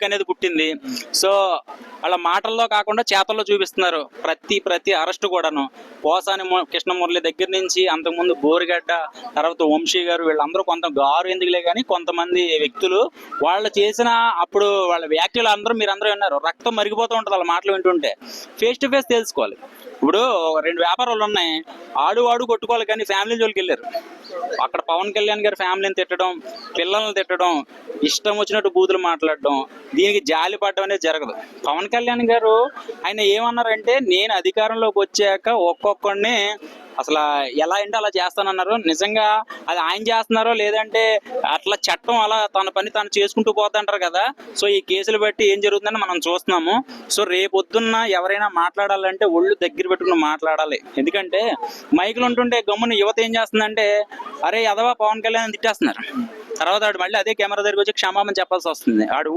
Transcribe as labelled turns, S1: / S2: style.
S1: Public అనేది పుట్టింది. So వాళ్ళ మాటల్లో కాకుండా చేతల్లో చూపిస్తున్నారు. ప్రతి ప్రతి అరెస్ట్ కూడాను. పోసాని ము- కృష్ణమురళి దగ్గర నుంచి అంతకుముందు బోరిగడ్డ తర్వాత వంశీ గారు వీళ్ళందరూ కొంత గారు ఎందుకులే కానీ కొంతమంది వ్యక్తులు వాళ్ళు చేసిన అప్పుడు వాళ్ళ వ్యాఖ్యలు అందరూ మీరు అందరూ విన్నారు. రక్తం మరిగిపోతూ ఉంటుంది వాళ్ళ మాటలు వింటుంటే. ఫేస్ టు ఫేస్ తెలుసుకోవాలి. ఇప్పుడు రెండు వ్యాపారాలు ఉన్నాయి. ఆడు ఆడు కొట్టుకోవాలి కానీ ఫ్యామిలీ జోలికి వెళ్ళారు. అక్కడ పవన్ కళ్యాణ్ గారి ఫ్యామిలీని తిట్టడం పిల్లల్ని తిట్టడం ఇష్టం వచ్చినట్టు బూతులు మాట్లాడడం దీనికి జాలి పడడం అనేది జరగదు. పవన్ కళ్యాణ్ గారు ఆయన ఏమన్నారంటే నేను అధికారంలోకి వచ్చాక ఒక్కొక్కడిని అసలు ఎలా అంటే అలా చేస్తానన్నారు. నిజంగా అది ఆయన చేస్తున్నారో లేదంటే అట్లా చట్టం అలా తన పని తను చేసుకుంటూ పోతుంటారు కదా. సో ఈ కేసులు బట్టి ఏం జరుగుతుందని మనం చూస్తున్నాము. సో రేపొద్దున్న ఎవరైనా మాట్లాడాలంటే ఒళ్ళు దగ్గర పెట్టుకుని మాట్లాడాలి. ఎందుకంటే మైకులు ఉంటుంటే గమ్మున యువత ఏం చేస్తుందంటే అరే ఎదవా పవన్ కళ్యాణ్ తిట్టేస్తున్నారు. తర్వాత ఆడు మళ్ళీ అదే కెమెరా దగ్గరికి వచ్చి క్షమాపణ చెప్పాల్సి వస్తుంది. ఆడు